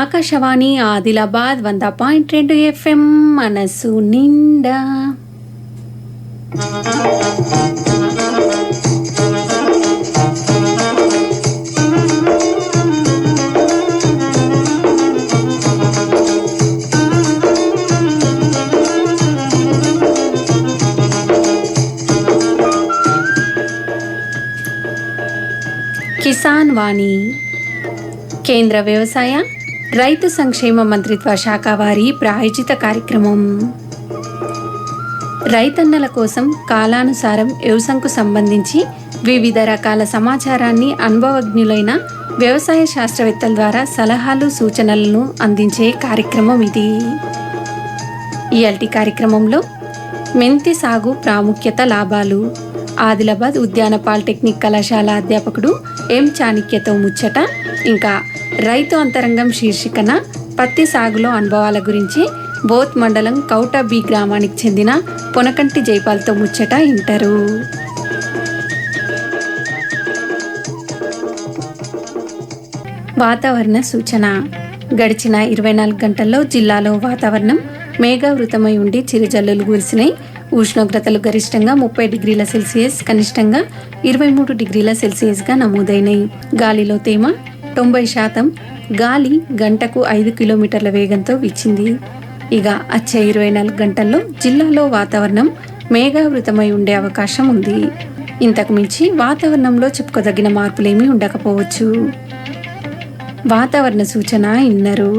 ఆకాశవాణి ఆదిలాబాద్ వంద పాయింట్ రెండు ఎఫ్ఎం మనసు నిండా. కిసాన్ వాణి కేంద్ర వ్యవసాయ రైతు సంక్షేమ మంత్రిత్వ శాఖ వారి ప్రాయోజిత కార్యక్రమం. రైతన్నల కోసం కాలానుసారం వ్యవసాయంకు సంబంధించి వివిధ రకాల సమాచారాన్ని అనుభవజ్ఞులైన వ్యవసాయ శాస్త్రవేత్తల ద్వారా సలహాలు సూచనలను అందించే కార్యక్రమం ఇది. ఇయల్టి కార్యక్రమంలో మెంతి సాగు ప్రాముఖ్యత లాభాలు. ఆదిలాబాద్ ఉద్యాన పాలిటెక్నిక్ కళాశాల అధ్యాపకుడు ఎం చాణిక్యతో ముచ్చట ఇంకా రైతు అంతరంగం శీర్షికన పత్తి సాగులో అనుభవాల గురించి బోత్ మండలం కౌటా బి గ్రామానికి చెందిన పొనకంటి జైపాల్తో ముచ్చట ఇంటారు. వాతావరణ సూచన. గడిచిన ఇరవై నాలుగు గంటల్లో జిల్లాలో వాతావరణం మేఘావృతమై ఉండి చిరుజల్లులు కురిసినాయి. ఉష్ణోగ్రతలు గరిష్టంగా ముప్పై డిగ్రీల సెల్సియస్ కనిష్టంగా ఇరవై మూడు డిగ్రీల సెల్సియస్గా నమోదైనాయి. గాలిలో తేమ తొంభై శాతం గాలి గంటకు ఐదు కిలోమీటర్ల వేగంతో వీచింది ఇక వచ్చే ఇరవై నాలుగు గంటల్లో జిల్లాలో వాతావరణం మేఘావృతమై ఉండే అవకాశం ఉంది ఇంతకు మించి వాతావరణంలో చెప్పుకోదగిన మార్పులేమీ ఉండకపోవచ్చు వాతావరణ సూచన ఇన్నరు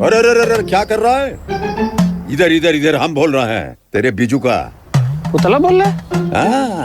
अरे अरे अरे अरे, क्या कर रहा है इधर इधर इधर हम बोल रहे हैं तेरे बीजू का उतला बोल रहा है हाँ,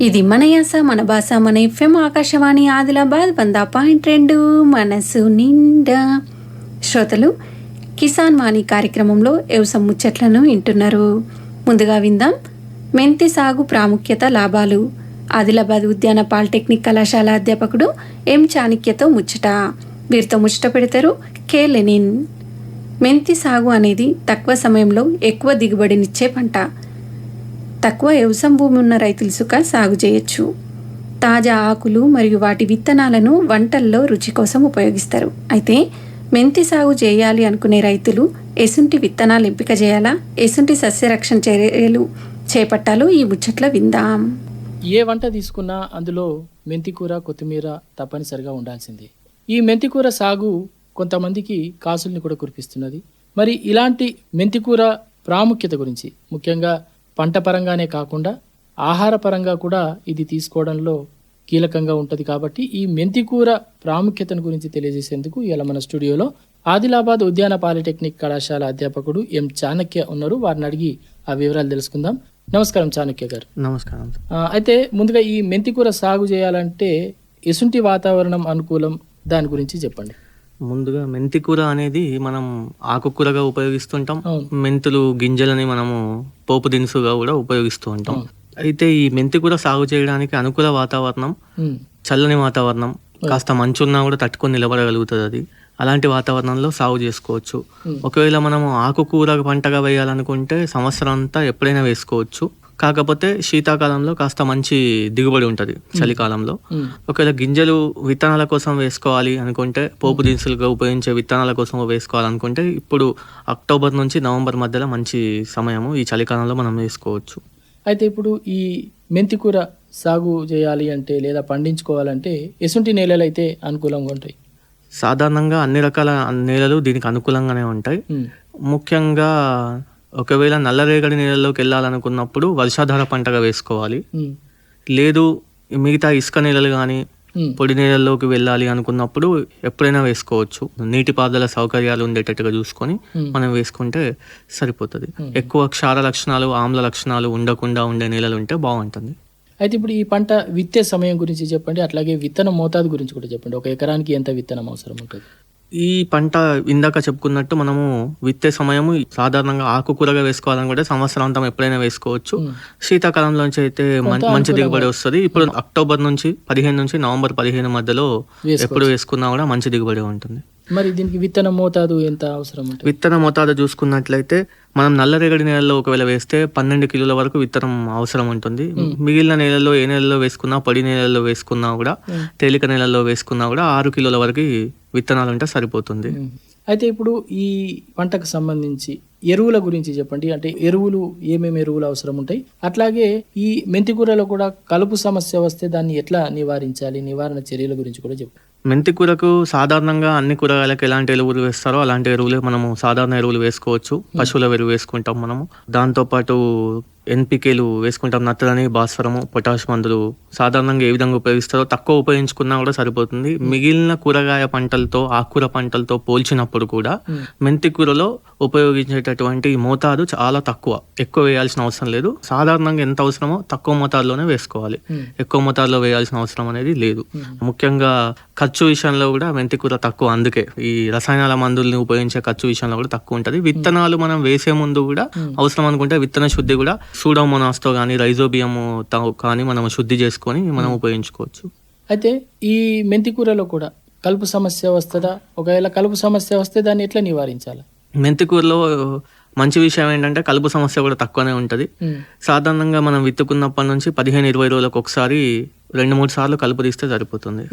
ఇది మన యాస మన భాష మన ఎఫ్ఎం ఆకాశవాణి ఆదిలాబాద్ వంద పాయింట్ రెండు మనసు నిండా. శ్రోతలు కిసాన్ వాణి కార్యక్రమంలో వ్యవసాయ ముచ్చట్లను వింటున్నారు. ముందుగా విందాం. మెంతి సాగు ప్రాముఖ్యత లాభాలు. ఆదిలాబాద్ ఉద్యాన పాలిటెక్నిక్ కళాశాల అధ్యాపకుడు ఎం చాణిక్యతో ముచ్చట. వీరితో ముచ్చట పెడతారు కె లెనిన్. మెంతి సాగు అనేది తక్కువ సమయంలో ఎక్కువ దిగుబడినిచ్చే పంట. తక్కువ వ్యవసాయ భూమి ఉన్న రైతులు సుక సాగు చేయొచ్చు. తాజా ఆకులు మరియు వాటి విత్తనాలను వంటల్లో రుచి కోసం ఉపయోగిస్తారు. అయితే మెంతి సాగు చేయాలి అనుకునే రైతులు ఎసుంటి విత్తనాలు ఎంపిక చేయాలా? ఎసుంటి సస్యరక్షణ చర్యలు చేపట్టాలో ఈ ముచ్చట్లో విందాం. ఏ వంట తీసుకున్నా అందులో మెంతికూర కొత్తిమీర తప్పనిసరిగా ఉండాల్సిందే. ఈ మెంతికూర సాగు కొంతమందికి కాసుల్ని కూడా కురిపిస్తున్నది. మరి ఇలాంటి మెంతికూర ప్రాముఖ్యత గురించి ముఖ్యంగా పంట పరంగానే కాకుండా ఆహార పరంగా కూడా ఇది తీసుకోవడంలో కీలకంగా ఉంటుంది కాబట్టి ఈ మెంతికూర ప్రాముఖ్యతను గురించి తెలియజేసేందుకు ఇలా మన స్టూడియోలో ఆదిలాబాద్ ఉద్యాన పాలిటెక్నిక్ కళాశాల అధ్యాపకుడు ఎం చాణక్య ఉన్నారు. వారిని అడిగి ఆ వివరాలు తెలుసుకుందాం. నమస్కారం చాణక్య గారు. నమస్కారం. అయితే ముందుగా ఈ మెంతికూర సాగు చేయాలంటే ఎసుంటి వాతావరణం అనుకూలం దాని గురించి చెప్పండి. ముందుగా మెంతి కూర అనేది మనం ఆకుకూరగా ఉపయోగిస్తుంటాం. మెంతులు గింజలని మనము పోపు దినుసుగా కూడా ఉపయోగిస్తూ ఉంటాం. అయితే ఈ మెంతి కూర సాగు చేయడానికి అనుకూల వాతావరణం చల్లని వాతావరణం కాస్త మంచున్నా కూడా తట్టుకొని నిలబడగలుగుతుంది అది. అలాంటి వాతావరణంలో సాగు చేసుకోవచ్చు. ఒకవేళ మనము ఆకుకూర పంటగా వేయాలనుకుంటే సంవత్సరం అంతా ఎప్పుడైనా వేసుకోవచ్చు. కాకపోతే శీతాకాలంలో కాస్త మంచి దిగుబడి ఉంటుంది చలికాలంలో. ఒకవేళ గింజలు విత్తనాల కోసం వేసుకోవాలి అనుకుంటే పోపు దినుసులుగా ఉపయోగించే విత్తనాల కోసం వేసుకోవాలనుకుంటే ఇప్పుడు అక్టోబర్ నుంచి నవంబర్ మధ్యలో మంచి సమయము ఈ చలికాలంలో మనం వేసుకోవచ్చు. అయితే ఇప్పుడు ఈ మెంతికూర సాగు చేయాలి అంటే లేదా పండించుకోవాలంటే ఎసుంటి నేలలు అయితే అనుకూలంగా ఉంటాయి. సాధారణంగా అన్ని రకాల నేలలు దీనికి అనుకూలంగానే ఉంటాయి. ముఖ్యంగా ఒకవేళ నల్లరేగడి నీళ్ళలోకి వెళ్ళాలనుకున్నప్పుడు వర్షాధార పంటగా వేసుకోవాలి. లేదు మిగతా ఇసుక నీళ్ళలు కానీ పొడి నీళ్ళలోకి వెళ్ళాలి అనుకున్నప్పుడు ఎప్పుడైనా వేసుకోవచ్చు. నీటిపారుదల సౌకర్యాలు ఉండేటట్టుగా చూసుకొని. మనం వేసుకుంటే సరిపోతుంది. ఎక్కువ క్షార లక్షణాలు ఆమ్ల లక్షణాలు ఉండకుండా ఉండే నీళ్ళలు ఉంటే బాగుంటుంది. అయితే ఇప్పుడు ఈ పంట విత్తే సమయం గురించి చెప్పండి అట్లాగే విత్తన మోతాదు గురించి కూడా చెప్పండి. ఒక ఎకరానికి ఎంత విత్తనం అవసరం ఉంటుంది? ఈ పంట ఇందాక చెప్పుకున్నట్టు మనము విత్తే సమయము సాధారణంగా ఆకుకూరగా వేసుకోవాలని కూడా సంవత్సరాంతం ఎప్పుడైనా వేసుకోవచ్చు. శీతాకాలంలోంచి అయితే మంచి దిగుబడి వస్తుంది. ఇప్పుడు అక్టోబర్ నుంచి పదిహేను నుంచి నవంబర్ పదిహేను మధ్యలో ఎప్పుడు వేసుకున్నా కూడా మంచి దిగుబడి ఉంటుంది. మరి దీనికి విత్తన మోతాదు ఎంత అవసరం విత్తన మోతాదు చూసుకున్నట్లయితే మనం నల్లరేగడి నేలలో ఒకవేళ వేస్తే పన్నెండు కిలోల వరకు విత్తనం అవసరం ఉంటుంది. మిగిలిన నేలల్లో ఏ నేలలో వేసుకున్నా పొడి నేలల్లో వేసుకున్నా కూడా తేలిక నేలల్లో వేసుకున్నా కూడా ఆరు కిలోల వరకు విత్తనాలు ఉంటే సరిపోతుంది. అయితే ఇప్పుడు ఈ పంటకు సంబంధించి ఎరువుల గురించి చెప్పండి. అంటే ఎరువులు ఏమేమి ఎరువులు అవసరం ఉంటాయి? అట్లాగే ఈ మెంతికూరలో కూడా కలుపు సమస్య వస్తే దాన్ని ఎట్లా నివారించాలి? నివారణ చర్యల గురించి కూడా చెప్పు మెంతి కూరకు సాధారణంగా అన్ని కూరగాయలకు ఎలాంటి ఎరువులు వేస్తారో అలాంటి ఎరువులే మనము సాధారణ ఎరువులు వేసుకోవచ్చు. పశువుల ఎరువు వేసుకుంటాం మనము. దాంతోపాటు ఎన్పికేలు వేసుకుంటాం నత్తలని భాస్వరము పొటాష్ మందులు సాధారణంగా ఏ విధంగా ఉపయోగిస్తారో తక్కువ ఉపయోగించుకున్నా కూడా సరిపోతుంది. మిగిలిన కూరగాయ పంటలతో ఆకుకూర పంటలతో పోల్చినప్పుడు కూడా మెంతి కూరలో ఉపయోగించేటటువంటి మోతాదు చాలా తక్కువ. ఎక్కువ వేయాల్సిన అవసరం లేదు. సాధారణంగా ఎంత అవసరమో తక్కువ మోతాదులోనే వేసుకోవాలి. ఎక్కువ మోతాదులో వేయాల్సిన అవసరం అనేది లేదు. ముఖ్యంగా ఖర్చు విషయంలో కూడా మెంతి కూర తక్కువ. అందుకే ఈ రసాయనాల మందుల్ని ఉపయోగించే ఖర్చు విషయంలో కూడా తక్కువ ఉంటుంది. విత్తనాలు మనం వేసే ముందు కూడా అవసరం అనుకుంటే విత్తన శుద్ధి కూడా సూడోమోనాస్తో కానీ రైజోబియం కానీ మనం శుద్ధి చేసుకొని మనం ఉపయోగించుకోవచ్చు. అయితే ఈ మెంతికూరలో కూడా కలుపు సమస్య వస్తుందా? ఒకవేళ కలుపు సమస్య వస్తే దాన్ని ఎట్లా నివారించాలి? మెంతి కూరలో మంచి విషయం ఏంటంటే కలుపు సమస్య కూడా తక్కువనే ఉంటుంది. సాధారణంగా మనం విత్తుకున్నప్పటి నుంచి పదిహేను ఇరవై రోజులకు ఒకసారి రెండు మూడు సార్లు కలుపు తీస్తే సరిపోతుంది.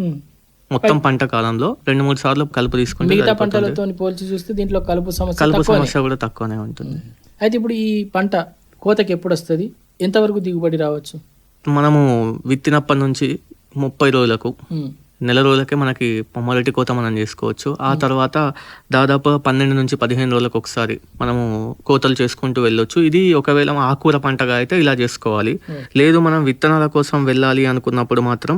మొత్తం పంట కాలంలో రెండు మూడు సార్లు కలుపు తీసుకుంటే మిగతా. పంటలతో పోల్చి చూస్తే దీంట్లో కలుపు సమస్య కలుపు. సమస్య కూడా తక్కువనే ఉంటుంది. అయితే ఇప్పుడు ఈ పంట కోతకి ఎప్పుడు వస్తుంది ఎంతవరకు దిగుబడి రావచ్చు? మనము విత్తినప్పటి నుంచి ముప్పై రోజులకు నెల రోజులకే మనకి మొదటి కోత మనం చేసుకోవచ్చు. ఆ తర్వాత దాదాపు పన్నెండు నుంచి పదిహేను రోజులకు ఒకసారి మనము కోతలు చేసుకుంటూ వెళ్ళొచ్చు. ఇది ఒకవేళ ఆకుకూర పంటగా అయితే ఇలా చేసుకోవాలి. లేదు మనం విత్తనాల కోసం వెళ్ళాలి అనుకున్నప్పుడు మాత్రం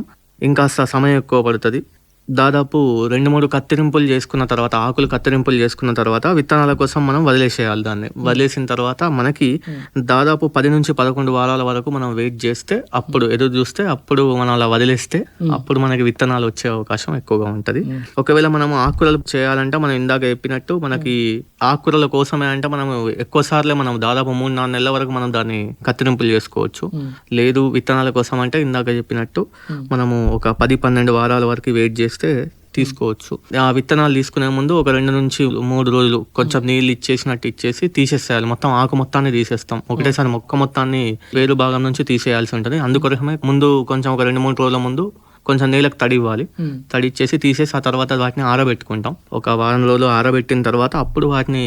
ఇంకాస్త సమయం ఎక్కువ పడుతుంది. దాదాపు రెండు మూడు కత్తిరింపులు చేసుకున్న తర్వాత ఆకులు కత్తిరింపులు చేసుకున్న తర్వాత విత్తనాల కోసం మనం వదిలేసేయాలి దాన్ని. వదిలేసిన తర్వాత మనకి దాదాపు పది నుంచి పదకొండు వారాల వరకు మనం వెయిట్ చేస్తే అప్పుడు ఎదురు చూస్తే అప్పుడు మనం అలా వదిలేస్తే అప్పుడు మనకి విత్తనాలు వచ్చే అవకాశం ఎక్కువగా ఉంటది. ఒకవేళ మనం ఆకుకూరలు చేయాలంటే మనం ఇందాక చెప్పినట్టు మనకి ఆకుకూరల కోసమే అంటే మనం ఎక్కువ సార్లే మనం దాదాపు మూడు నాలుగు నెలల వరకు మనం దాన్ని కత్తిరింపులు చేసుకోవచ్చు. లేదు విత్తనాల కోసం అంటే ఇందాక చెప్పినట్టు మనము ఒక పది పన్నెండు వారాల వరకు వెయిట్ చేస్తే తీసుకోవచ్చు. ఆ విత్తనాలు తీసుకునే ముందు ఒక రెండు నుంచి మూడు రోజులు కొంచెం నీళ్ళు ఇచ్చేసినట్టు ఇచ్చేసి తీసేసేయాలి. మొత్తం ఆకు మొత్తాన్ని తీసేస్తాం. ఒకటేసారి మొక్క మొత్తాన్ని వేరు భాగం నుంచి తీసేయాల్సి ఉంటుంది. అందుకోసమే ముందు కొంచెం ఒక రెండు మూడు రోజుల ముందు కొంచెం నీళ్ళకి తడి ఇవ్వాలి తడి ఇచ్చేసి తీసేసి ఆ తర్వాత వాటిని ఆరబెట్టుకుంటాం. ఒక వారం రోజులు ఆరబెట్టిన తర్వాత అప్పుడు వాటిని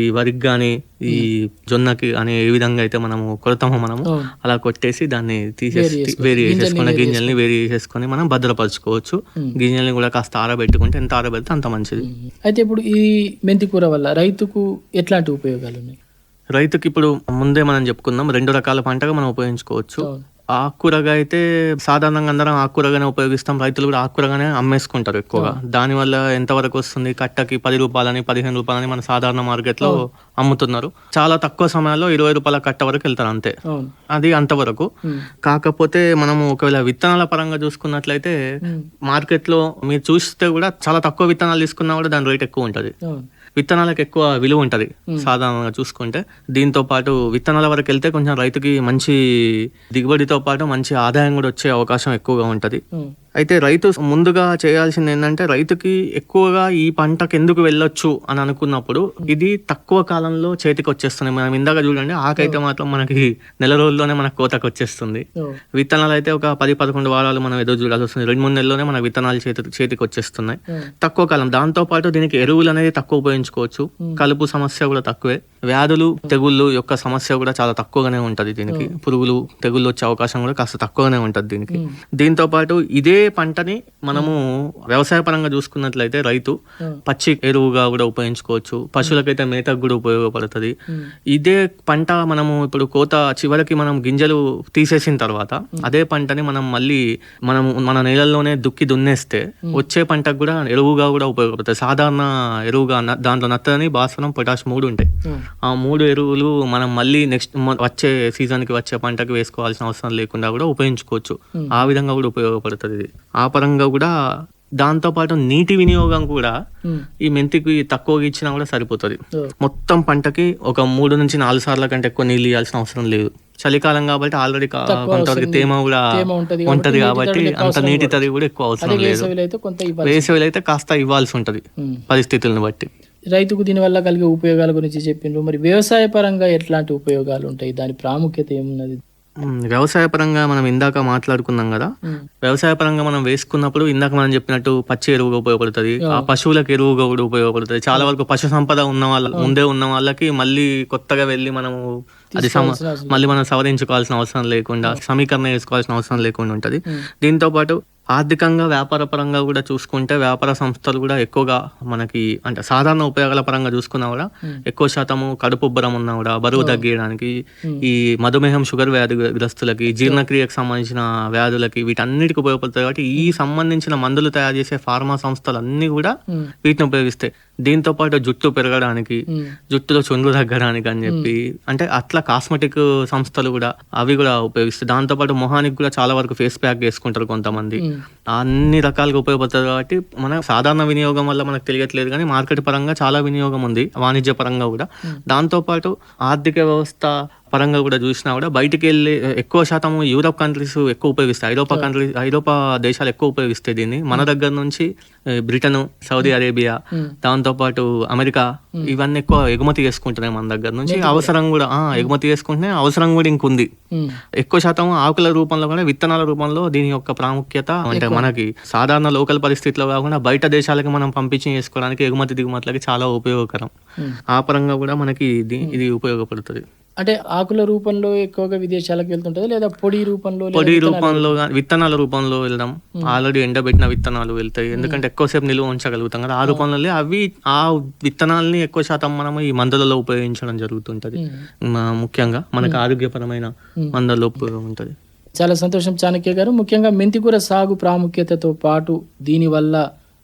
ఈ వరికి కానీ ఈ జొన్నకి అని ఏ విధంగా అయితే మనము కొడతామో మనము. అలా కొట్టేసి దాన్ని తీసేసి వేరు చేసేసుకున్న వేరు గింజల్ని వేరు చేసేసుకొని మనం భద్రపరచుకోవచ్చు. గింజల్ని కూడా కాస్త ఆరబెట్టుకుంటే ఎంత ఆరబెడితే అంత మంచిది. అయితే ఇప్పుడు ఈ మెంతికూర వల్ల రైతుకు ఎట్లాంటి ఉపయోగాలు ఉన్నాయి? రైతుకి ఇప్పుడు ముందే మనం చెప్పుకుందాం రెండు రకాల పంటగా మనం ఉపయోగించుకోవచ్చు. ఆకుకూరగా అయితే సాధారణంగా అందరం ఆకుకూరగానే ఉపయోగిస్తాం. రైతులు కూడా ఆకుకూరగానే అమ్మేసుకుంటారు ఎక్కువగా. దానివల్ల ఎంతవరకు వస్తుంది? కట్టకి పది రూపాయలని పదిహేను రూపాయలని మన సాధారణ మార్కెట్లో అమ్ముతున్నారు. చాలా తక్కువ సమయాల్లో ఇరవై రూపాయల కట్ట వరకు వెళ్తారు అంతే. అది అంతవరకు. కాకపోతే మనము ఒకవేళ విత్తనాల పరంగా చూసుకున్నట్లయితే ఉమ్, మార్కెట్లో మీరు చూస్తే కూడా చాలా తక్కువ విత్తనాలు తీసుకున్నా కూడా దాని రేట్ ఎక్కువ ఉంటది. విత్తనాలకు ఎక్కువ విలువ ఉంటది. సాధారణంగా చూసుకుంటే. దీంతో పాటు విత్తనాల వరకు వెళ్తే కొంచెం రైతుకి మంచి దిగుబడితో పాటు మంచి ఆదాయం కూడా వచ్చే అవకాశం ఎక్కువగా ఉంటది. అయితే రైతు ముందుగా చేయాల్సింది ఏంటంటే రైతుకి ఎక్కువగా ఈ పంటకు ఎందుకు వెళ్ళొచ్చు అని అనుకున్నప్పుడు ఇది తక్కువ కాలంలో చేతికి వచ్చేస్తుంది మనం ఇందాక చూడండి ఆకైతే మాత్రం మనకి నెల రోజుల్లోనే మనకు కోతకు వచ్చేస్తుంది విత్తనాలు అయితే ఒక పది పదకొండు వారాలు మనం ఎదురు చూడాల్సి వస్తుంది. రెండు మూడు నెలల్లోనే మన విత్తనాలు చేతి చేతికి వచ్చేస్తున్నాయి తక్కువ కాలం. దాంతో పాటు దీనికి ఎరువులు అనేది తక్కువ ఉపయోగించుకోవచ్చు. కలుపు సమస్య కూడా తక్కువే. వ్యాధులు తెగుళ్ళు యొక్క సమస్య కూడా చాలా తక్కువగానే ఉంటది దీనికి. పురుగులు తెగుళ్ళు వచ్చే అవకాశం కూడా కాస్త తక్కువగానే ఉంటది దీనికి. దీంతో పాటు ఇదే పంటని మనము వ్యవసాయ పరంగా చూసుకున్నట్లయితే రైతు పచ్చి ఎరువుగా కూడా ఉపయోగించుకోవచ్చు. పశువులకైతే మేతకు కూడా ఉపయోగపడుతుంది. ఇదే పంట మనము ఇప్పుడు కోత చివరికి మనం గింజలు తీసేసిన తర్వాత అదే పంటని మనం మళ్ళీ మనం మన నేలల్లోనే దుక్కి దున్నేస్తే వచ్చే పంటకు కూడా ఎరువుగా కూడా ఉపయోగపడుతుంది. సాధారణ ఎరువుగా దాంట్లో నత్తని భాస్వరం పొటాష్ మూడు ఉంటాయి. ఆ మూడు ఎరువులు మనం మళ్ళీ నెక్స్ట్ వచ్చే సీజన్కి వచ్చే పంటకి వేసుకోవాల్సిన అవసరం లేకుండా కూడా ఉపయోగించుకోవచ్చు. ఆ విధంగా కూడా ఉపయోగపడుతుంది ఇది. ఆ పరంగా కూడా దాంతో పాటు నీటి వినియోగం కూడా ఈ మెంతికి తక్కువగా ఇచ్చినా కూడా సరిపోతుంది. మొత్తం పంటకి ఒక మూడు నుంచి నాలుగు సార్ల కంటే ఎక్కువ నీళ్ళు ఇవ్వాల్సిన అవసరం లేదు. చలికాలం కాబట్టి ఆల్రెడీ కొంతవరకు తేమ కూడా ఉంటది కాబట్టి అంత నీటి. తడి కూడా ఎక్కువ అవసరం లేదు. వేసవిలో అయితే కాస్త ఇవ్వాల్సి ఉంటది. పరిస్థితులను బట్టి. రైతుకు దీనివల్ల కలిగే ఉపయోగాల గురించి చెప్పిండ్రు. మరి వ్యవసాయ పరంగా ఎట్లాంటి ఉపయోగాలు ఉంటాయి? దాని ప్రాముఖ్యత ఏమున్నది? వ్యవసాయ పరంగా మనం ఇందాక మాట్లాడుకున్నాం కదా. వ్యవసాయ పరంగా మనం వేసుకున్నప్పుడు ఇందాక మనం చెప్పినట్టు పచ్చి ఎరువుగా ఉపయోగపడుతుంది. ఆ పశువులకు ఎరువుగా కూడా ఉపయోగపడుతుంది. చాలా వరకు పశు సంపద ఉన్న వాళ్ళ ముందే ఉన్న వాళ్ళకి మళ్ళీ కొత్తగా వెళ్ళి మనము అది మళ్ళీ మనం సవరించుకోవాల్సిన అవసరం లేకుండా సమీకరణ చేసుకోవాల్సిన అవసరం లేకుండా ఉంటది. దీంతో పాటు ఆర్థికంగా వ్యాపార పరంగా కూడా చూసుకుంటే వ్యాపార సంస్థలు కూడా ఎక్కువగా మనకి అంటే సాధారణ ఉపయోగాల పరంగా చూసుకున్నా కూడా ఎక్కువ శాతము కడుపు ఉబ్బరం ఉన్నా కూడా బరువు తగ్గించడానికి ఈ మధుమేహం షుగర్ వ్యాధి గ్రస్తులకి జీర్ణక్రియకు సంబంధించిన వ్యాధులకి వీటన్నిటికి ఉపయోగపడుతుంది కాబట్టి ఈ సంబంధించిన మందులు తయారు చేసే ఫార్మా సంస్థలు అన్ని కూడా వీటిని ఉపయోగిస్తాయి. దీంతో పాటు జుట్టు పెరగడానికి జుట్టులో చుండ్రు తగ్గడానికి అని చెప్పి అంటే అట్లా కాస్మెటిక్ సంస్థలు కూడా అవి కూడా ఉపయోగిస్తాయి. దాంతో పాటు మొహానికి కూడా చాలా వరకు ఫేస్ ప్యాక్ వేసుకుంటారు కొంతమంది. అన్ని రకాలుగా ఉపయోగపడుతుంది కాబట్టి మన సాధారణ వినియోగం వల్ల మనకు తెలియట్లేదు కానీ మార్కెట్ పరంగా చాలా వినియోగం ఉంది వాణిజ్య పరంగా కూడా. దాంతో పాటు ఆర్థిక వ్యవస్థ పరంగా కూడా చూసినా కూడా బయటికి వెళ్ళి ఎక్కువ శాతం యూరోప్ కంట్రీస్ ఎక్కువ ఉపయోగిస్తాయి. ఐరోపా కంట్రీస్ ఐరోపా దేశాలు ఎక్కువ ఉపయోగిస్తాయి దీన్ని. మన దగ్గర నుంచి బ్రిటన్ సౌదీ అరేబియా దాంతో పాటు అమెరికా ఇవన్నీ ఎక్కువ ఎగుమతి చేసుకుంటున్నాయి మన దగ్గర నుంచి. అవసరం కూడా ఎగుమతి చేసుకుంటే అవసరం కూడా ఇంకుంది. ఎక్కువ శాతం ఆకుల రూపంలో కూడా విత్తనాల రూపంలో దీని యొక్క ప్రాముఖ్యత అంటే మనకి సాధారణ లోకల్ పరిస్థితిలో కాకుండా బయట దేశాలకి మనం పంపించి చేసుకోవడానికి ఎగుమతి దిగుమతులకి చాలా ఉపయోగకరం. ఆ పరంగా కూడా మనకి ఇది ఇది ఉపయోగపడుతుంది. అంటే ఆకుల రూపంలో ఎక్కువగా విదేశాలకు వెళ్తుంటది లేదా పొడి రూపంలో పొడి రూపంలో విత్తనాల రూపంలో వెళ్దాం. ఆల్రెడీ ఎండబెట్టిన విత్తనాలు వెళ్తాయి. ఎందుకంటే ఎక్కువసేపు నిల్వ ఉంచగలుగుతాం కదా. ఆ రూపంలో అవి ఆ విత్తనాలని ఎక్కువ శాతం మనం ఈ మందులలో ఉపయోగించడం జరుగుతుంటది. ముఖ్యంగా మనకు ఆరోగ్యపరమైన మందుల్లో ఉపయోగం ఉంటది చాలా సంతోషం చాణక్య గారు. ముఖ్యంగా మెంతికూర సాగు ప్రాముఖ్యతతో పాటు దీనివల్ల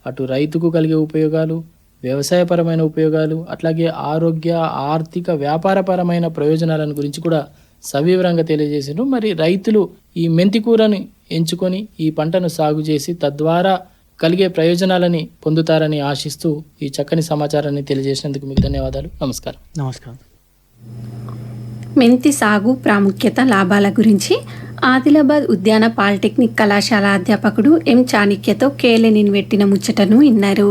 అటు రైతుకు కలిగే ఉపయోగాలు వ్యవసాయపరమైన ఉపయోగాలు అట్లాగే ఆరోగ్య ఆర్థిక వ్యాపారపరమైన ప్రయోజనాలను గురించి కూడా సవివరంగా తెలియజేసిండ్రు. మరి రైతులు ఈ మెంతికూరని ఎంచుకొని ఈ పంటను సాగు చేసి తద్వారా కలిగే ప్రయోజనాలని పొందుతారని ఆశిస్తూ ఈ చక్కని సమాచారాన్ని తెలియజేసినందుకు మీకు ధన్యవాదాలు. నమస్కారం. నమస్కారం. మెంతి సాగు ప్రాముఖ్యత లాభాల గురించి ఆదిలాబాద్ ఉద్యాన పాలిటెక్నిక్ కళాశాల అధ్యాపకుడు ఎం చాణిక్యతో కేలెనిన్ పెట్టిన ముచ్చటను విన్నారు.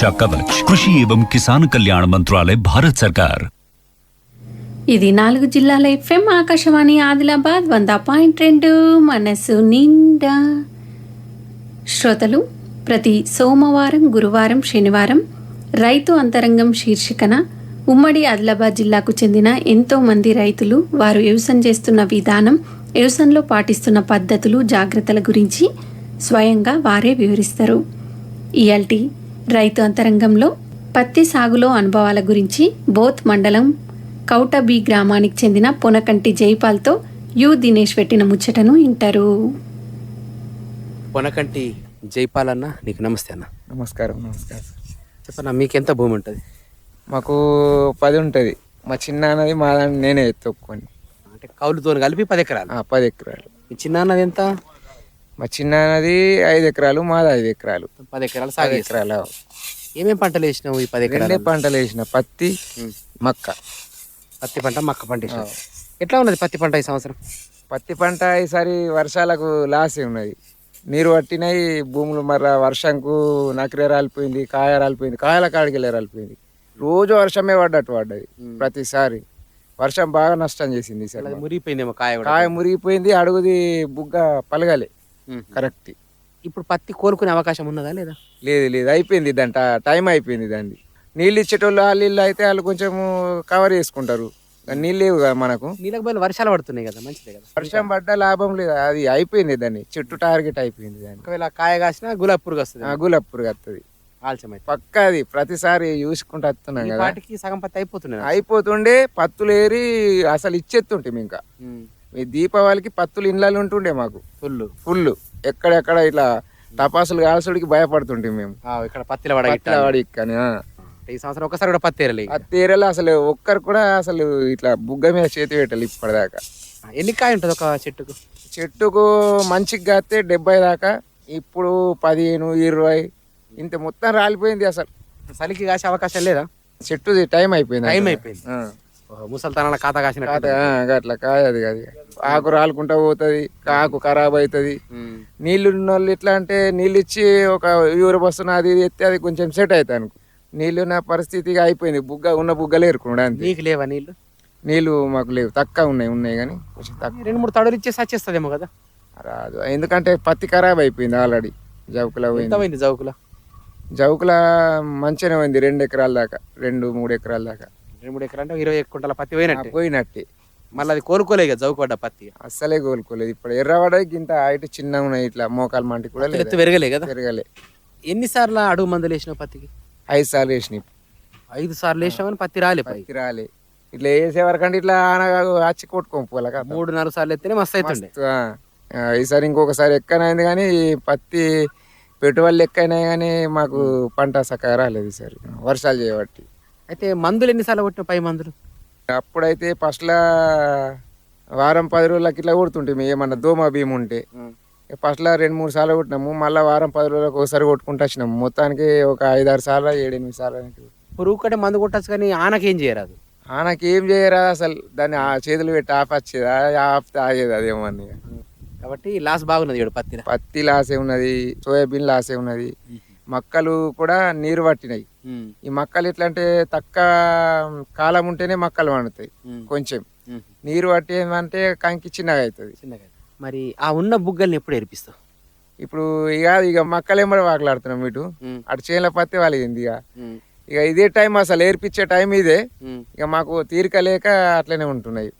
सुरक्षा कवच कृषि एवं किसान कल्याण मंत्रालय भारत सरकार ఇది నాలుగు జిల్లాల ఎఫ్ఎం ఆకాశవాణి ఆదిలాబాద్ వంద పాయింట్ రెండు మనసు నిండా శ్రోతలు ప్రతి సోమవారం గురువారం శనివారం రైతు అంతరంగం శీర్షికన ఉమ్మడి ఆదిలాబాద్ జిల్లాకు చెందిన ఎంతో మంది రైతులు వారు వ్యవసాయం చేస్తున్న విధానం వ్యవసాయంలో పాటిస్తున్న పద్ధతులు జాగ్రత్తల గురించి స్వయంగా వారే వివరిస్తారు ఇయాల్టి రైతు అంతరంగంలో పత్తి సాగులో అనుభవాల గురించి బోత్ మండలం కౌటబీ గ్రామానికి చెందిన పొనకంటి జైపాల్తో యు దినేష్ పెట్టిన ముచ్చటను ఇంటారు పొనకంటి జైపాల్ అన్న నీకు నమస్తే అన్న. నమస్కారం నమస్కారం. చెప్పన్న మీకు ఎంత భూమి ఉంటుంది? మాకు పది ఉంటుంది. మా చిన్న అన్నది మా నేనే తొక్కుని అంటే కౌలుతో కలిపి పది ఎకరాలు? పది ఎకరాలు. మీ చిన్న అన్నది ఎంత? మా చిన్న అన్నది ఐదు ఎకరాలు మాది ఐదు ఎకరాలు. పది ఎకరాలు సాగు ఎకరాలు ఏమేం పంటలు వేసినావు ఈ పది రెండే ఎకరాలు పంటలు వేసిన పత్తి మక్క. పత్తి పంట మక్క పంట వేసినావు. ఎట్లా ఉన్నది పత్తి పంట ఈ సంవత్సరం? పత్తి పంట ఈసారి వర్షాలకు లాసే ఉన్నది. నీరు పట్టినాయి భూములు మర్ర వర్షంకు నకిరే రాలిపోయింది కాయ రాలిపోయింది కాయల కాడికి రాలిపోయింది. రోజు వర్షమే పడ్డట్టు పడ్డది ప్రతిసారి. వర్షం బాగా నష్టం చేసింది ఈసారి మాకు. మురిగిపోయిందేమో కాయ కూడా? కాయ మురిగిపోయింది అడుగుది బుగ్గ పలగాలి. కరెక్ట్. ఇప్పుడు పత్తి కోలుకునే అవకాశం ఉన్నదా లేదా? లేదు లేదు. అయిపోయింది దాంట టైం అయిపోయింది దాన్ని నీళ్ళు ఇచ్చేటోళ్ళు వాళ్ళు ఇల్లు అయితే వాళ్ళు కొంచెం కవర్ చేసుకుంటారు. నీళ్ళు లేవు కదా మనకు. నీళ్ళకి బయలు వర్షాలు పడుతున్నాయి కదా మంచిదే కదా. వర్షం పడ్డ లాభం లేదు. అది అయిపోయింది దాన్ని చెట్టు టార్గెట్ అయిపోయింది దాన్ని ఒకవేళ కాయ కాసినా గులాబీ పురుగు వస్తుంది. గులప్పురు వస్తుంది. ఆలస్యం పక్కా అది ప్రతిసారి చూసుకుంటూ వస్తున్నాం కదా. పాటికి సగం పత్తి అయిపోతున్నాయి అయిపోతుండే పత్తులు ఏరి అసలు ఇచ్చేస్తుంటే ఇంకా. ఈ దీపావళికి పత్తులు ఇండ్లలో ఉంటుండే మాకు. ఫుల్ ఫుల్ ఎక్కడెక్కడ ఇట్లా టపాసులు కాల్చుడికి భయపడుతుంటే మేము. ఇక్కడ పత్తిల వాడి కానీ. ఈ సంవత్సరం ఒకసారి కూడా పత్తి ఏరలే ఆ తేరలో అసలు. ఒక్కరు కూడా అసలు ఇట్లా బుగ్గ మీద చేతి పెట్టాలి ఇప్పటిదాకా. ఎన్ని కాయ ఉంటుంది ఒక చెట్టుకు? చెట్టుకు మంచిగా కాస్తే డెబ్బై దాకా ఇప్పుడు పదిహేను ఇరవై ఇంత మొత్తం రాలిపోయింది అసలు. చలికి కాసే అవకాశం లేదా? చెట్టు టైం అయిపోయింది టైం. అయిపోయింది. ముసల్తానాల ఖాతా కాదు, ఆ, గట్ల కాయ అది ఆకు రాలుకుంటా పోతుంది ఆకు ఖరాబ్ అవుతుంది నీళ్ళు ఉన్న వాళ్ళు ఎట్లా అంటే నీళ్ళు ఇచ్చి ఒక యూర బస్సున అది ఎత్తే అది కొంచెం సెట్ అవుతాయి అనుకో. నీళ్ళు ఉన్న పరిస్థితిగా అయిపోయింది బుగ్గ ఉన్న బుగ్గలు ఏరుకున్నాడు అంతే. నీకు లేవా నీళ్ళు? నీళ్ళు మాకు లేవు తక్కువ ఉన్నాయి ఉన్నాయి కానీ కొంచెం తక్కువ. రెండు మూడు తడులు ఇచ్చేసి వచ్చేస్తుందేమో కదా. రాదు ఎందుకంటే పత్తి ఖరాబ్ అయిపోయింది ఆల్రెడీ పోయింది. పోయింది జౌకుల జవుకుల మంచిగానే పోయింది రెండు ఎకరాల దాకా రెండు మూడు ఎకరాల దాకా. రెండు మూడు ఎకరాలు అంటే ఇరవై కుంటల పత్తి పోయినట్టే. పోయినట్టే. మళ్ళీ అది కోలుకోలే కదా జౌకు పడ్డ పత్తి. అస్సలే కోలుకోలేదు. ఇప్పుడు ఎర్రవాడకి ఇంత హైట్ చిన్నగా ఉన్నాయి ఇట్లా మోకాలు మంటి కూడా ఎత్తు లేదు. పెరగలే కదా? పెరగలే. ఎన్నిసార్లు అడుగు మందులు వేసినావు పత్తికి? ఐదు సార్లు వేసినాయి ఐదు సార్లు వేసినామని పత్తి రాలే పత్తి రాలే. ఇట్లా వేసే వరకంటే ఇట్లా ఆనగా వచ్చి కొట్టుకోం పోలక మూడు నాలుగు సార్లు ఎత్తేనే మస్తు అవుతుండే. ఈసారి ఇంకొకసారి ఎక్కనైంది కానీ పత్తి పెట్టుబడులు ఎక్కైనాయి కానీ మాకు పంట చక్కగా రాలేదు ఈసారి. వర్షాలు చేయబట్టి. అయితే మందులు ఎన్నిసార్లు కొట్టిన పై మందులు? అప్పుడైతే ఫస్ట్లో వారం పది రోజులకి ఇట్లా కొడుతుంటే ఏమన్నా దోమ భీము ఉంటే ఫస్ట్లో రెండు మూడు సార్లు కొట్టినాము. మళ్ళీ వారం పది రోజులకు ఒకసారి కొట్టుకుంటూ వచ్చినాము. మొత్తానికి ఒక ఐదారు సార్లు ఏడు ఎనిమిది సార్లు పురుగు కట్టే మందు కొట్టచ్చు కానీ ఆనకేం చేయరాదు? ఆనకి ఏం చేయరా అసలు. దాన్ని ఆ చేతులు పెట్టి ఆఫ్ వచ్చేది ఆఫ్ ఆగేది అదేమని కాబట్టి లాస్ బాగున్నది ఇక్కడ పత్తి పత్తి లాసే ఉన్నది సోయాబీన్ లాసే ఉన్నది. మక్కలు కూడా నీరు పట్టినాయి. ఈ మక్కలు ఎట్లా అంటే తక్కువ కాలం ఉంటేనే మక్కలు పండుతాయి కొంచెం. నీరు పట్టేదంటే కంకి చిన్నగా అవుతుంది. చిన్నగా మరి ఆ ఉన్న బుగ్గల్ని ఎప్పుడు ఏర్పిస్తావు? ఇప్పుడు ఇక ఇక మక్కలు ఏమో వాకలాడుతున్నాం ఇటు. అటు చేనుల పత్తి వాళ్ళింది ఇక. ఇక ఇదే టైం అసలు ఏర్పించే టైం ఇదే. ఇక మాకు తీరిక లేక అట్లనే ఉంటున్నాయి.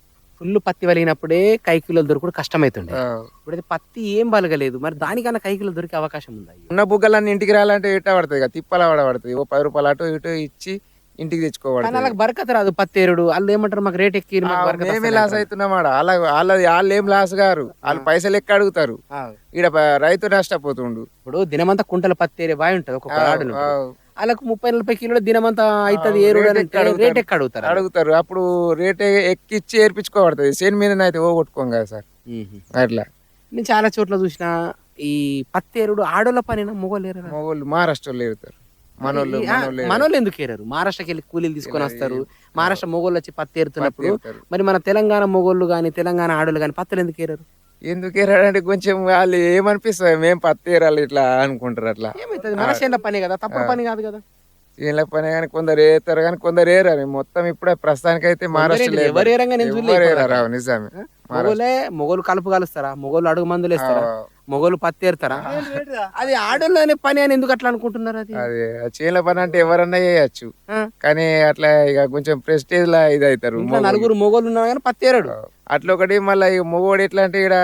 ఫుల్ పత్తి వలిగినప్పుడే కైకిలో దొరకడం కష్టమవుతుండే ఇప్పుడైతే పత్తి ఏం బలగలేదు మరి దానికన్నా కైకిలో దొరికే అవకాశం ఉందా ఉన్న బుగ్గలన్నీ ఇంటికి రాలంటే ఇట్ట పడుతుంది? కదా తిప్పల పడ పడుతుంది. ఓ పది రూపాయలు అటు ఇటు ఇచ్చి ఇంటికి తెచ్చుకోబడుతుంది వాళ్ళకి బరకత రాదు పత్తేరుడు వాళ్ళు ఏమంటారు మాకు రేట్ ఎక్కి మేమే లాస్. అవుతున్నాం ఆడ. వాళ్ళ వాళ్ళది వాళ్ళు ఏం లాస్ గారు? వాళ్ళు పైసలు ఎక్క అడుగుతారు? ప- రైతు నష్టపోతుండు. ఇప్పుడు దినమంతా కుంటల పత్తేరే బాయ్ ఉంటుంది ఒక్కొక్క ఆ, రాడులు ఆ. వాళ్ళకు ముప్పై నలభై కిలోల దినమంతా అవుతుంది ఏ రోడ్ రేట్ ఎక్క రేట్ ఎక్క అడుగుతారు. అడుగుతారు. అప్పుడు రేట్ ఎక్కిచ్చి ఏర్పించుకోబడుతుంది. చేను మీద అయితే ఓ కొట్టుకోం కదా సార్. అట్లా. నేను చాలా చోట్ల చూసిన ఈ పత్తేరుడు ఆడోళ్ళ పని మొగోలేరు మగోళ్ళు మహారాష్ట్రలో ఏరుతారు. మనోళ్ళు మనోళ్ళు ఎందుకు ఏరారు? మహారాష్ట్రకి వెళ్ళి కూలీలు తీసుకొని వస్తారు. మహారాష్ట్ర మొగోళ్ళు వచ్చి పత్తి ఏరుతున్నప్పుడు. మరి మన తెలంగాణ మొగోళ్ళు కానీ తెలంగాణ ఆడోళ్ళు కానీ పత్తులు ఎందుకు ఏరారు? ఎందుకు ఏరాడంటే కొంచెం వాళ్ళు ఏమనిపిస్తుంది మేము పత్తి ఏరాలి ఇట్లా అనుకుంటారు అట్లా. ఏమవుతుంది మన చేనుల పని కదా తప్పుడు పని కాదు కదా. చేనుల పని కానీ కొందరు ఏరుతారు కానీ కొందరు ఏరారు. మొత్తం ఇప్పుడే ప్రస్తుతానికి అయితే మహారాష్ట్రలో ఎవరు ఏరంగా నేను నిజమే. మొగోలే మొగోలు కలుపు కలుస్తారా? మొగోలు అడుగు మందులు వేస్తారా? మొగోలు పత్తి ఏరుతారా అది ఆడోళ్ళు అనే పని అని ఎందుకు అట్లా అనుకుంటున్నారు అది? అదే చేనుల పని అంటే ఎవరన్నా చేయొచ్చు. కానీ అట్లా ఇక కొంచెం ప్రెస్టేజ్ లా ఇది అవుతారు నలుగురు మొగోళ్ళు ఉన్నా కానీ పత్తి ఏరాడు అట్లా ఒకటి మళ్ళీ మొగోడు ఎట్లా అంటే ఇక్కడ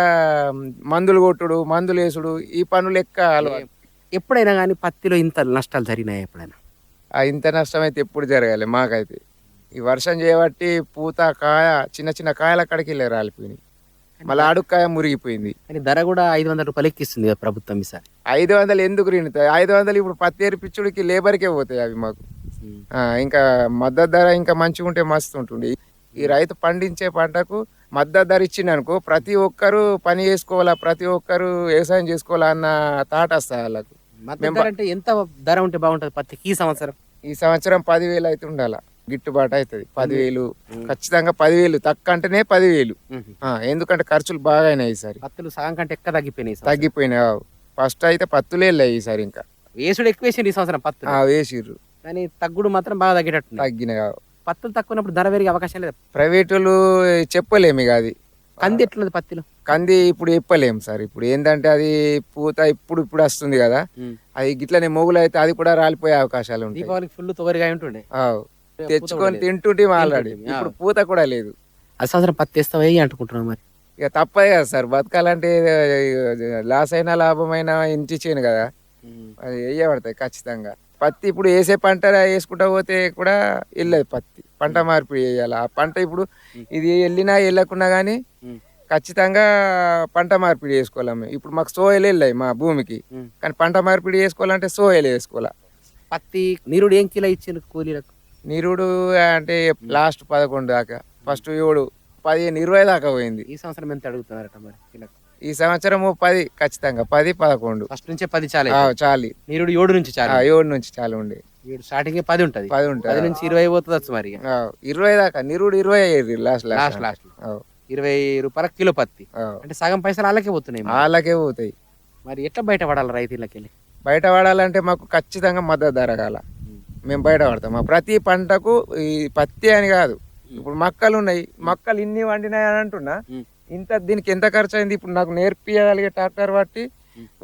మందులు కొట్టుడు మందులు వేసుడు ఈ పనులు ఎక్క అలవాటు. ఎప్పుడైనా కానీ పత్తిలో ఇంత నష్టాలు జరిగినాయి ఎప్పుడైనా? ఆ ఇంత నష్టం అయితే ఎప్పుడు జరగాలి మాకైతే. ఈ వర్షం చేయబట్టి పూత కాయ చిన్న చిన్న కాయల అక్కడికి వెళ్ళి రాలిపోయినాయి. మళ్ళీ అడుక్కాయ మురిగిపోయింది. కానీ ధర కూడా ఐదు వందల రూపాయలు ఎక్కిస్తుంది ప్రభుత్వం ఈసారి. ఐదు వందలు ఎందుకు రిండుతాయి ఐదు వందలు ఇప్పుడు పత్తి ఏరిపిచ్చుడికి లేబర్కే పోతాయి అవి మాకు. ఇంకా మద్దతు ధర ఇంకా మంచిగా ఉంటే మస్తు ఉంటుంది ఈ రైతు పండించే పంటకు మద్దతు ధర ఇచ్చిండు అనుకో ప్రతి ఒక్కరు పని చేసుకోవాలా ప్రతి ఒక్కరు వ్యవసాయం చేసుకోవాలా అన్న తాట వస్తాయి వాళ్ళకు. అంటే ఎంత ధర ఉంటే బాగుంటుంది పత్తికి ఈ సంవత్సరం? ఈ సంవత్సరం పదివేలు అయితే ఉండాల. గిట్టుబాటు అవుతుంది. పదివేలు ఖచ్చితంగా పదివేలు తక్కువ అంటేనే పదివేలు ఎందుకంటే ఖర్చులు బాగా అయినాయి ఈసారి. పత్తులు సగం కంటే ఎక్కువ తగ్గిపోయినాయి. తగ్గిపోయినాయి ఫస్ట్ అయితే పత్తులే వెళ్ళాయి ఈసారి ఇంకా. వేసుడు ఎక్కువ వేసిండు ఈ సంవత్సరం పత్తులు. ఆ, వేసిర్రు. కానీ తగ్గుడు మాత్రం బాగా తగ్గేటట్టు తగ్గినాయి పత్తులు తక్కువనప్పుడు ధర పెరిగే అవకాశం లేదు. ప్రైవేట్ వాళ్ళు చెప్పలేము ఇక అది. కంది ఎట్లున్నది పత్తిలో? కంది ఇప్పుడు చెప్పలేము సార్. ఇప్పుడు ఏంటంటే అది పూత ఇప్పుడు ఇప్పుడు వస్తుంది కదా. అది గిట్లనే మొగులు అయితే అది కూడా రాలిపోయే అవకాశాలు ఉంటాయి. దీపావళికి ఫుల్ తొగరిగా ఉంటుండే. తెచ్చుకొని. తింటుంటే ఆల్రెడీ ఇప్పుడు. పూత కూడా లేదు. సంవత్సరం పత్తి వేస్తావా అంటుకుంటున్నాం మరి? ఇక తప్పదు కదా సార్ బతకాలంటే లాస్ అయినా లాభమైనా ఇంటి చేయను కదా. అది వేయబడతాయి ఖచ్చితంగా. పత్తి ఇప్పుడు వేసే పంట వేసుకుంటా పోతే కూడా వెళ్ళదు పత్తి. పంట మార్పిడి చేయాలి. ఆ పంట ఇప్పుడు ఇది వెళ్ళినా వెళ్ళకున్నా కానీ ఖచ్చితంగా పంట మార్పిడి చేసుకోవాలి మేము ఇప్పుడు మాకు సోయలు వెళ్ళాయి మా భూమికి. కానీ పంట మార్పిడి చేసుకోవాలంటే సోయలు వేసుకోవాలి. పత్తి నీరుడు ఏం కిలో ఇచ్చిండు కూలీలకు? నిరుడు అంటే లాస్ట్ పదకొండు దాకా ఫస్ట్ ఏడు పదిహేను ఇరవై దాకా పోయింది. ఈ సంవత్సరం ఎంత అడుగుతున్నారట మరి ఈ సంవత్సరం పది ఖచ్చితంగా పది పదకొండు. ఫస్ట్ నుంచే పది చాలు. చాలి. నీరుడు ఏడు నుంచి చాలు. ఏడు నుంచి చాలు ఉండే. స్టార్టింగ్ పది ఉంటది. పది ఉంటుంది పది నుంచి ఇరవై పోతుంది మరి ఇరవై దాకా నిరుడు ఇరవై అయ్యేది లాస్ట్ లాస్ట్. లాస్ట్ ఇరవై రూపాయల కిలో పత్తి. అంటే సగం పైసలు వాళ్ళకే పోతున్నాయి. వాళ్ళకే పోతాయి. మరి ఎట్లా బయట పడాలి రైతులకి వెళ్ళి బయట పడాలంటే మాకు ఖచ్చితంగా మద్దతు ధర కాల మేము బయట పడతాం. మా ప్రతి పంటకు ఈ పత్తి అని కాదు. ఇప్పుడు మక్కలు ఉన్నాయి. మక్కలు ఇన్ని వండినాయి అని అంటున్నా. ఇంత దీనికి ఎంత ఖర్చు అయింది ఇప్పుడు నాకు నేర్పియగలిగే ట్రాక్టర్ బట్టి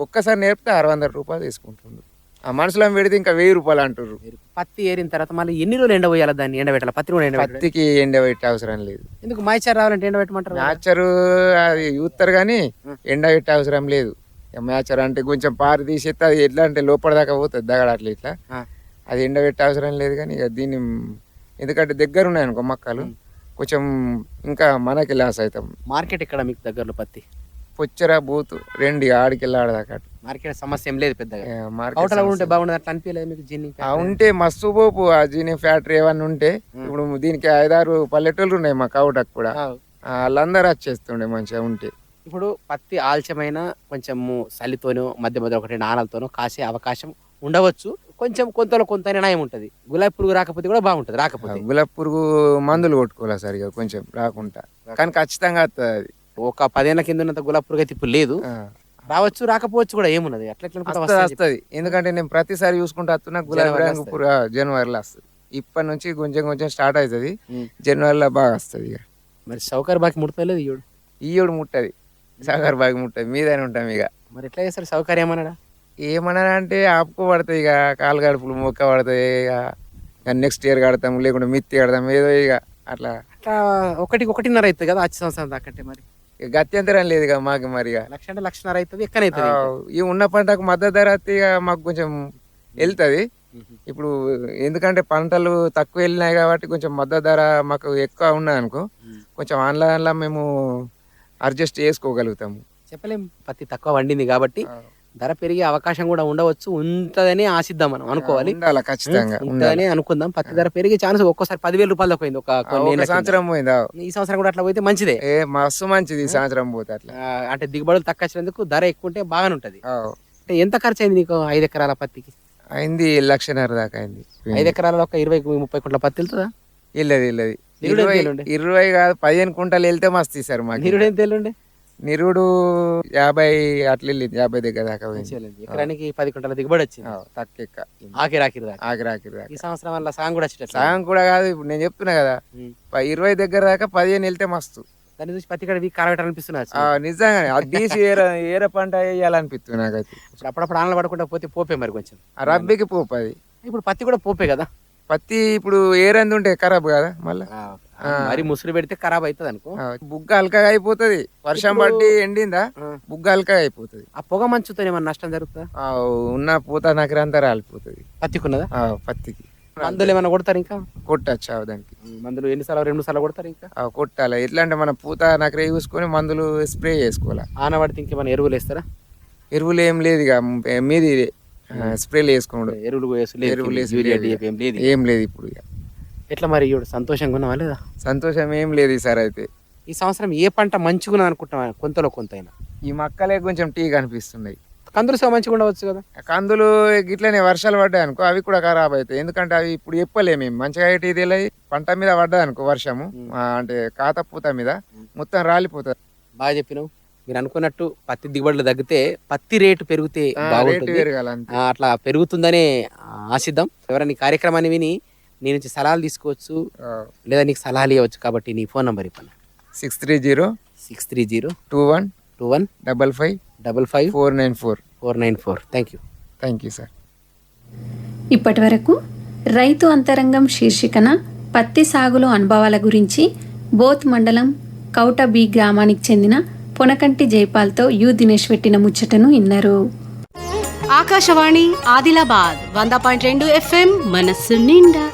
ఒక్కసారి నేర్పితే ఆరు వందల రూపాయలు తీసుకుంటుండు ఆ మనుషులను పెడితే ఇంకా వెయ్యి రూపాయలు అంటుర్రు. పత్తి ఏరిన తర్వాత మళ్ళీ ఎన్ని రోజులు ఎండ పోయాలి దాన్ని ఎండబెట్టాలి? పత్తి కూడా పత్తికి ఎండబెట్టే అవసరం లేదు. ఎందుకు మాయిచారు రావాలంటే ఎండబెట్టమంటారు? మ్యాచరు అది చూస్తారు కానీ ఎండ పెట్టే అవసరం లేదు. మ్యాచర్ అంటే కొంచెం పారి తీసేస్తే అది ఎట్లా అంటే లోపల దాకా పోతుంది. దగడ అట్లా ఇట్లా అది ఎండ పెట్టే అవసరం లేదు కానీ ఇక దీన్ని ఎందుకంటే దగ్గర ఉన్నాయి అనుకో మొక్కలు కొంచెం ఇంకా మనకి లాస్ అవుతాం. మార్కెట్ ఎక్కడ మీకు దగ్గరలో పత్తి? పొచ్చర బూతు రెండు ఆడికి వెళ్ళి ఆడదాకా మార్కెట్ సమస్య ఏం లేదు పెద్దగా. మార్కెట్ ఉంటే. బాగుండదు అట్లా అనిపించలేదు మీకు ఉంటే మస్తు పోపు ఆ జీని ఫ్యాక్టరీ ఏమన్నా ఉంటే ఇప్పుడు దీనికి ఐదారు పల్లెటూళ్ళు ఉన్నాయి మా కౌటకు కూడా. వాళ్ళందరూ వచ్చేస్తుండే మంచిగా ఉంటే. ఇప్పుడు పత్తి ఆలస్యమైన కొంచెము చలితోనో మధ్య మధ్య ఒకటి నాణాలతోనో కాసే అవకాశం ఉండవచ్చు. కొంచెం కొంతలో కొంత న్యాయం ఉంటుంది. గులాబీ పురుగు రాకపోతే కూడా బాగుంటుంది రాకపోతే. గులాబీ పురుగు మందులు కొట్టుకోవాలి సరిగా కొంచెం రాకుండా. కానీ ఖచ్చితంగా వస్తుంది అది. ఒక పదేళ్ళ కింద ఉన్నంత గులాబీ పురుగు అయితే ఇప్పుడు లేదు. రావచ్చు రాకపోవచ్చు కూడా ఏమున్నది? అట్లా వస్తుంది ఎందుకంటే నేను ప్రతిసారి చూసుకుంటా వస్తున్నా గులాబీ జనవరిలో రంగు వస్తది. పురుగు జనవరిలో వస్తుంది. ఇప్పటి నుంచి కొంచెం కొంచెం స్టార్ట్ అవుతుంది. జనవరిలో బాగా వస్తుంది ఇక. మరి సౌకర్య బాకి ముడతలేదు ఈయుడు? ఈయుడు ముట్టది. సాగర్ బాగా ముట్టది. మీదనే ఉంటాం ఇక. మరి ఎట్లా చేస్తారు? సౌకర్యం ఏమన్నాడా ఏమన్నా అంటే ఆపుకోబడతాయి ఇక కాలు గడుపులు మొక్క పడతాయి ఇక నెక్స్ట్ ఇయర్ కడతాం లేకుంటే మిత్తి కడతాం ఏదో ఇక అట్లా. అట్లా ఒకటికి ఒకటిన్నర అవుతుంది కదా వచ్చే సంవత్సరం దాకంటే మరి. ఇక గత్యంతరం లేదు ఇక మాకు మరి ఇక. లక్ష అంటే లక్షన్నర అవుతుంది ఎక్కనైతుంది ఆ, ఈ ఉన్న పంటకు మద్దతు ధర ఇక మాకు కొంచెం వెళ్తుంది. ఇప్పుడు ఎందుకంటే పంటలు తక్కువ వెళ్ళినాయి కాబట్టి కొంచెం మద్దతు ధర మాకు ఎక్కువ ఉన్నాయి అనుకో కొంచెం ఆన్లైన్లో మేము అడ్జస్ట్ చేసుకోగలుగుతాము. చెప్పలేం పత్తి తక్కువ వండింది కాబట్టి ధర పెరిగే అవకాశం కూడా ఉండవచ్చు. ఉంటదని ఆశిద్దాం మనం అనుకోవాలి. ఉండాలి ఖచ్చితంగా, ఉం, ఉంటదని అనుకుందాం. పత్తి ధర పెరిగే ఛాన్స్ ఒక్కోసారి పదివేల రూపాయలు పోయింది ఒక కొన్ని. సంవత్సరం పోయిందా ఈ సంవత్సరం కూడా అట్లా పోతే మంచిదే. ఏ మస్తు మంచిది ఈ సంవత్సరం పోతే అట్లా. అంటే దిగుబడులు తక్కువ వచ్చినందుకు ధర ఎక్కువ ఉంటే బాగానే ఉంటది. అంటే ఎంత ఖర్చు అయింది నీకు ఐదు ఎకరాల పత్తికి? అయింది లక్షన్నర దాకా అయింది. ఐదు ఎకరాల ఒక ఇరవై ముప్పై కుంట్ల పత్తి వెళ్తుందా? వెళ్ళదు వెళ్ళదు ఇరవై? ఇరవై కాదు పదిహేను కుంటలు వెళ్తే మస్తు ఇస్తారు మాకు. నిరుడు ఎంత నిరుడు యాభై అట్లా వెళ్ళింది యాభై దగ్గర దాకా పోయింది. ఎకరానికి పది కుంటల దిగుబడి వచ్చింది. తక్కువ ఆఖరి ఆఖరి దాకా. ఆఖరి ఆఖరి దాకా. ఈ సంవత్సరం వల్ల సాంగ్ కూడా వచ్చేటట్లు సగం కూడా కాదు ఇప్పుడు నేను చెప్తున్నా కదా. ఇరవై దగ్గర దాకా పదిహేను వెళ్తే మస్తు. దాన్ని చూసి పత్తి కడ వీక్ కారబెట్టాలి అనిపిస్తున్నా ఆ, నిజంగానే. అది తీసి ఏర ఏర పంట వేయాలనిపిస్తుంది నాకైతే. ఇప్పుడు అప్పుడప్పుడు ఆనలు పడకుండా పోతే పోపే మరి కొంచెం. రబ్బీకి పోపు అది. ఇప్పుడు పత్తి కూడా పోపే కదా. పత్తి ఇప్పుడు ఏరంది ఉంటే ఖరాబ్ కదా మళ్ళీ? మరి ముసురు పెడితే ఖరాబ్ అవుతుంది అనుకో. బుగ్గ హల్కగా అయిపోతుంది. వర్షం పట్టి ఎండిందా? బుగ్గ హల్కగా అయిపోతుంది. ఆ పొగ మంచుతో ఏమన్నా నష్టం జరుగుతుందా? ఉన్న పూత నకరంతా రాలిపోతుంది. పత్తికి ఉన్నదా ఆ, పత్తికి. మందులు ఏమైనా కొడతారు ఇంకా? కొట్టచ్చు దానికి. మందులు ఎన్నిసార్లు రెండు సార్లు కొడతారు ఇంకా? కొట్టాలి. ఎట్లా అంటే మన పూత నకరే చూసుకొని మందులు స్ప్రే చేసుకోవాలి. ఆన పడితే ఇంకేమైనా ఎరువులు వేస్తారా? ఎరువులు ఏం లేదు ఇక. మీది? స్ప్రేలు వేసుకున్నాడు. ఎరువులు ఎరువులు. ఏం లేదు ఇప్పుడు ఇక. ఎట్లా మరి ఇవి సంతోషంగా ఉన్నావా లేదా? సంతోషం ఏం లేదు ఈసారి అయితే. ఈ సంవత్సరం ఏ పంట మంచిగా అనుకుంటున్నా కొంతలో కొంత అయినా ఈ మొక్కలే కొంచెం టీ కనిపిస్తున్నాయి. కందులు సో మంచిగా ఉండవచ్చు కదా? కందులు గిట్లనే వర్షాలు పడ్డాయి అనుకో అవి కూడా ఖరాబ్ అవుతాయి. ఎందుకంటే అవి ఇప్పుడు చెప్పలేము మేము. మంచిగా అయితే ఇది పంట మీద పడ్డాయి అనుకో వర్షము అంటే కాత పూత మీద మొత్తం రాలిపోతుంది బాగా చెప్పినావు. మీరు అనుకున్నట్టు పత్తి దిగుబడులు తగ్గితే పత్తి రేటు పెరిగితే బాగుంటుంది. అట్లా పెరుగుతుందనే ఆశిద్దాం. ఎవరైనా కార్యక్రమాన్ని విని నీ నుంచి సలహాలు తీసుకోవచ్చు. లేదా నీకు సలహాలు ఇవ్వచ్చు కాబట్టి నీ ఫోన్ నంబర్ ఇవ్వను? Six three zero six three zero two one two one double five double five four nine four. Four nine four. Thank you thank you sir ఇప్పటి వరకు రైతు అంతరంగం శీర్షికన పత్తి సాగులో అనుభవాల గురించి బోత్ మండలం కౌట బి గ్రామానికి చెందిన పొనకంటి జైపాల్తో యు దినేష్ పెట్టిన ముచ్చటను విన్నారు. ఆకాశవాణి ఆదిలాబాద్ వంద పాయింట్ రెండు ఎఫ్ఎం మనస్సు నిండా.